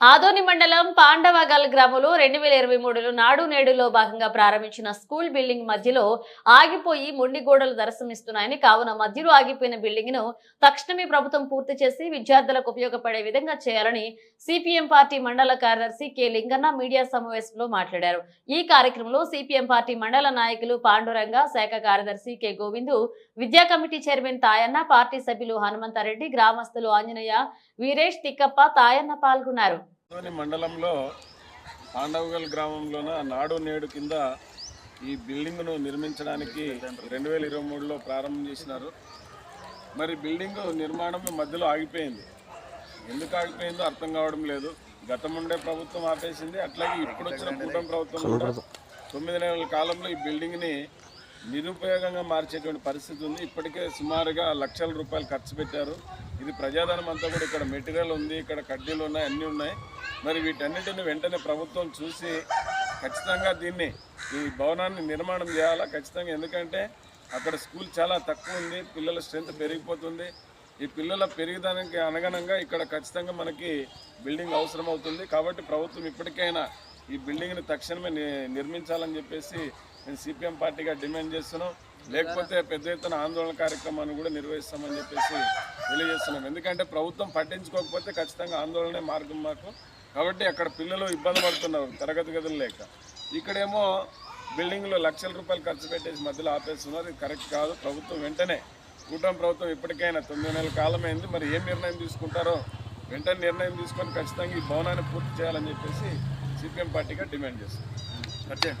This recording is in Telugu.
ఆదోని మండలం పాండవగల్ గ్రామంలో రెండు వేల ఇరవై మూడులో నాడు నేడులో భాగంగా ప్రారంభించిన స్కూల్ బిల్డింగ్ మధ్యలో ఆగిపోయి మొండి గోడలు దర్శనమిస్తున్నాయని కావున మధ్యలో ఆగిపోయిన బిల్డింగ్ను తక్షణమే ప్రభుత్వం పూర్తి చేసి విద్యార్థులకు ఉపయోగపడే విధంగా చేయాలని సిపిఎం పార్టీ మండల కార్యదర్శి కె లింగన్న మీడియా సమావేశంలో మాట్లాడారు. ఈ కార్యక్రమంలో సిపిఎం పార్టీ మండల నాయకులు పాండురంగ శాఖ కార్యదర్శి కె గోవిందు విద్యా కమిటీ చైర్మన్ తాయన్న పార్టీ సభ్యులు హనుమంతారెడ్డి గ్రామస్తులు ఆంజనేయ వీరేష్ తిక్కప్ప తాయన్న పాల్గొన్నారు. మండలంలో పాండవగల్ గ్రామంలోన నాడు నేడు కింద ఈ బిల్డింగ్ను నిర్మించడానికి రెండు వేల ఇరవై మూడులో ప్రారంభం చేసినారు. మరి బిల్డింగ్ నిర్మాణం మధ్యలో ఆగిపోయింది. ఎందుకు ఆగిపోయిందో అర్థం కావడం లేదు. గతం ఉండే ప్రభుత్వం ఆపేసింది. అట్లాగే ఇప్పుడు వచ్చిన కూటమి ప్రభుత్వం కూడా తొమ్మిది నెలల కాలంలో ఈ బిల్డింగ్ని నిరుపయోగంగా మార్చేటువంటి పరిస్థితి ఉంది. ఇప్పటికే సుమారుగా లక్షల రూపాయలు ఖర్చు పెట్టారు. ఇది ప్రజాధనం అంతా కూడా ఇక్కడ మెటీరియల్ ఉంది ఇక్కడ కడ్డీలు ఉన్నాయి అన్నీ ఉన్నాయి. మరి వీటన్నిటిని వెంటనే ప్రభుత్వం చూసి ఖచ్చితంగా దీన్ని ఈ భవనాన్ని నిర్మాణం చేయాలా? ఖచ్చితంగా ఎందుకంటే అక్కడ స్కూల్ చాలా తక్కువ ఉంది పిల్లల స్ట్రెంత్ పెరిగిపోతుంది. ఈ పిల్లల పెరిగిదానికి అనుగుణంగా ఇక్కడ ఖచ్చితంగా మనకి బిల్డింగ్ అవసరం అవుతుంది కాబట్టి ప్రభుత్వం ఇప్పటికైనా ఈ బిల్డింగ్ని తక్షణమే నిర్మించాలని చెప్పేసి నేను సిపిఎం పార్టీగా డిమాండ్ చేస్తున్నాం. లేకపోతే పెద్ద ఎత్తున ఆందోళన కార్యక్రమాన్ని కూడా నిర్వహిస్తామని చెప్పేసి తెలియజేస్తున్నాం. ఎందుకంటే ప్రభుత్వం పట్టించుకోకపోతే ఖచ్చితంగా ఆందోళనే మార్గం మాకు. కాబట్టి అక్కడ పిల్లలు ఇబ్బంది పడుతున్నారు తరగతి గదులు లేక. ఇక్కడేమో బిల్డింగ్లో లక్షల రూపాయలు ఖర్చు పెట్టేసి మధ్యలో ఆపేస్తున్నారు. ఇది కరెక్ట్ కాదు. ప్రభుత్వం వెంటనే కూటమి ప్రభుత్వం ఇప్పటికైనా తొమ్మిది నెలల కాలమైంది. మరి ఏం నిర్ణయం తీసుకుంటారో వెంటనే నిర్ణయం తీసుకొని ఖచ్చితంగా ఈ భవనాన్ని పూర్తి చేయాలని చెప్పేసి సిపిఎం పార్టీగా డిమాండ్ చేస్తాం. అర్జెంట్